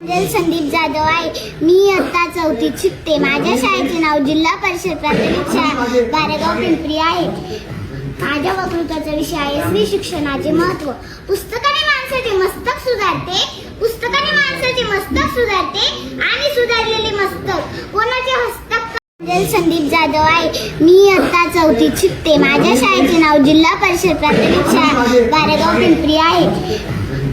संदीप जाधव आहे. मी आता चौथीत शिकते. माझ्या शाळेचे नाव जिल्हा परिषद प्राथमिक शाळा बारेगाव पिंपरी आहे. माझ्या वक्तृत्वाचा विषय आहे स्त्री शिक्षणाचे महत्त्व. पुस्तकाने माणसाचे मस्तक सुधारते. पुस्तकाने माणसाचे मस्तक सुधारते आणि सुधारलेले मस्तक. कोणाचे हस्तक संदीप जाधव आहे. मी आता चौथीत शिकते. माझ्या शाळेचे नाव जिल्हा परिषद प्राथमिक शाळा बारेगाव पिंपरी आहे.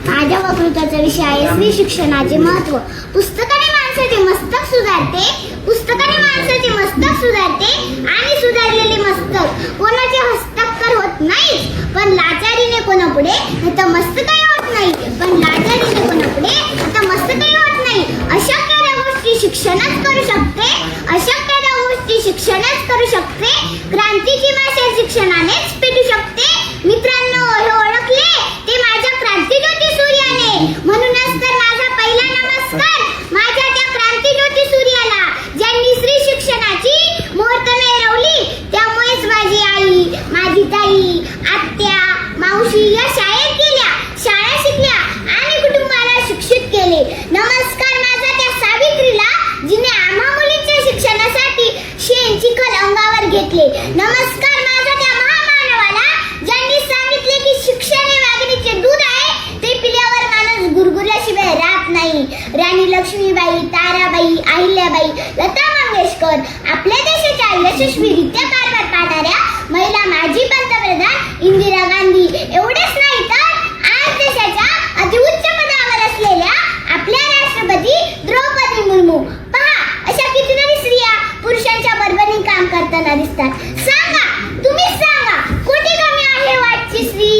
माझ्या वक्तृत्वाचा विषय आहे. स्त्री शिक्षणाचे महत्त्व. पुस्तकाने माणसाचे मस्तक सुधारते. पुस्तकाने माणसाचे मस्तक सुधारते आणि सुधारलेले मस्तक. कोणाचे हस्त होत नाही पण लाचारीने कोणापुढे तर मस्तकही होत नाही पण लाचारीने कोणापुढे तर मस्तकही होत नाही अशक्य त्या गोष्टी शिक्षणच करू शकते अशक्य त्या गोष्टी शिक्षणच करू शकते क्रांतीची भाषा शिक्षणानेच पेटू शकते मित्रांनो हे ओळखले ते माझ्या क्रांतीज्योती सूर्याने म्हणूनच तर माझा पहिला नमस्कार माझ्या त्या क्रांतीज्योती सूर्याला ज्यांनी स्त्री शिक्षणाची मुहूर्त मिळवली त्यामुळेच माझी आई माझी ताई आत्या मावशी या शाळेत गेल्या. शाळा शिकल्या आणि कुटुंबाला शिक्षित केले. नमस्कार माझा त्या सावित्रीला जिने आम्हा मुलींच्या शिक्षणासाठी शेण चिखल अंगावर घेतले. नमस्कार माझा त्या महामानवाला ज्यांनी सांगितले की शिक्षण हे वाघिणीचे दूध आहे ते पिल्यावर माणूस गुरगुरल्याशिवाय राहत नाही. राणी लक्ष्मीबाई ताराबाई अहिल्याबाई लता मंगेशकर आपल्या देशाच्या यशस्वीरित्या इंदिरा गांधी एवढेच नाही तर आज देशाच्या अतिउच्च पदावर असलेल्या आपल्या राष्ट्रपती द्रौपदी मुर्मू. पहा अशा कितीतरी स्त्रिया पुरुषांच्या बरोबरीने काम करताना दिसतात. सांगा तुम्ही सांगा कोणी कमी आहे वाटची स्त्री?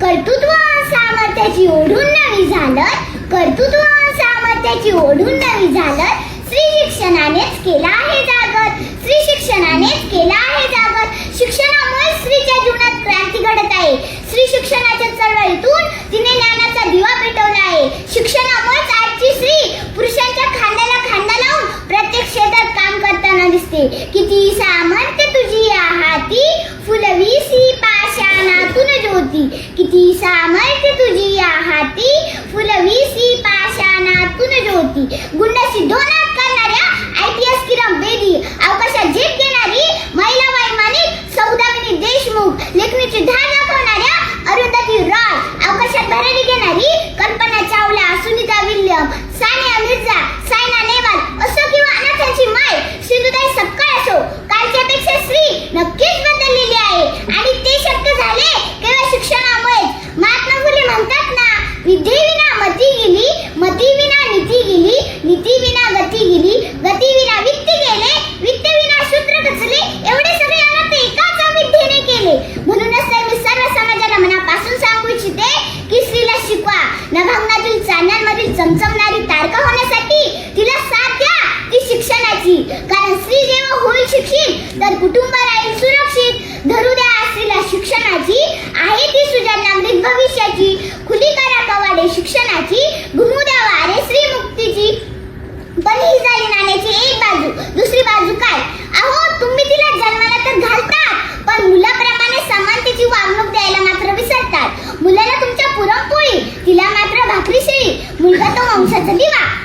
कर्तृत्व सामर्थ्याची ओढून नवी झालं कर्तृत्व सामर्थ्याची ओढून नवी झालं स्त्री शिक्षणानेच केला आहे जागर. स्त्री शिक्षणानेच केला आहे जागर शिक्षणामुळे स्त्रीच्या जीवनात क्रांती घडत आहे स्त्री शिक्षणाच्या चळवळीतून तिने ज्ञानाचा दिवा पेटवला आहे शिक्षणामुळेच आजची स्त्री पुरुषांच्या खांद्याला खांदा लावून प्रत्येक क्षेत्रात काम करताना दिसते किती सामर्थ्य तुझी या हाती फुलवीसी पाषाणातून ज्योती किती सामर्थ्य तुझी या हाती फुलवीसी पाषाणातून ज्योती. गुंडाशी दोनात करणाऱ्या I T S Kiran Bedi. अवकाशात झेप घेणारी महिला वैमानिक सौदामिनी देशमुख. लेखणीची धार दाखवणाऱ्या अरुंधती रॉय. अवकाशात भरारी घेणारी कल्पना चावला सुनीता विल्यम सानिया मिर्झा सायना नेहवाल. असो किंवा अनाथांची माय सिंधुताई सपकाळ असो. कालच्यापेक्षा स्त्री नक्कीच Samsung.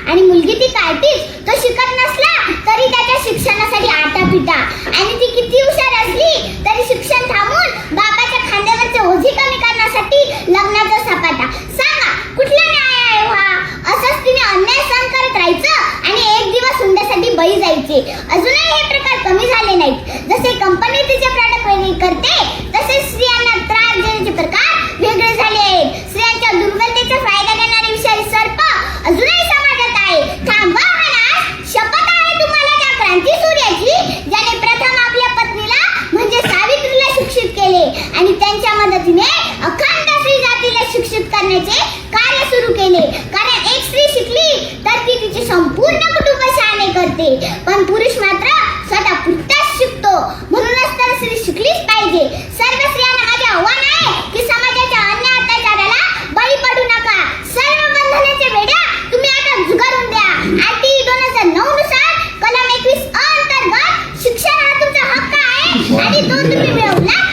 आणि मुलगी ती काढतीच तो शिकत नसला तरी त्याच्या शिक्षणासाठी आटा पिटा आणि ती किती हुशार असली तरी शिक्षण थांबून बापाच्या खांद्यावरचे ओझे कमी करण्यासाठी लग्नाचा सपाटा. सांगा कुठला न्याय आहे हा? असंच तिने अन्याय सहन करत राहायचं आणि एक दिवस हुंड्यासाठी बळी जायचे. अजूनही हे प्रकार कमी झाले नाहीत. जसे कंपनी तिचे प्रॉडक्ट करते तसे स्त्रियांना त्रास देण्याचे प्रकार वेगळे झाले आहेत स्त्रियांच्या दुर्बलतेचा फायदा घेणारे विषारी सर्प अजूनही समाजात आहे थांबवा हा नाश शपथ आहे तुम्हाला त्या क्रांती सूर्याची ज्याने प्रथम आपल्या पत्नीला म्हणजे सावित्रीला शिक्षित केले आणि त्यांच्या मदतीने अखंड स्त्री जातीला शिक्षित करण्याचे कार्य सुरू केले. कारण एक स्त्री शिकली तर ती तिचे संपूर्ण कुटुंब शहाणे करते. पण पुरुष मात्र स्वतः पुरताच शिकतो. म्हणूनच तर स्त्री शिकलीच पाहिजे. सर्व स्त्रियांना माझे आव्हान आहे की समाजाच्या अन्य अत्याचाराला बळी पडू नका. सर्व बंधनाचे वेड्या तुम्ही आता झुगारून द्या. आरटी दोन हजार नऊ नुसार कलम एकवीस अंतर्गत शिक्षण हा तुमचा हक्क आहे आणि तो तुम्ही मिळवला.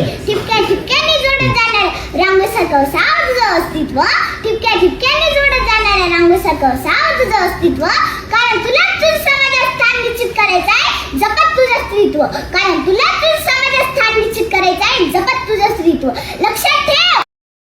पाहिजे ठिपक्या ठिपक्याने जोडत जाणार सकवसा तुझं अस्तित्व. ठिपक्या ठिपक्याने जोडत जाणाऱ्या सकवसा तुझं अस्तित्व. कारण तुला तुझ समाजात स्थान निश्चित करायचं आहे. जपत तुझं अस्तित्व. कारण तुला तुझ समाजात स्थान निश्चित करायचं आहे. जपत तुझं अस्तित्व. लक्षात ठेव.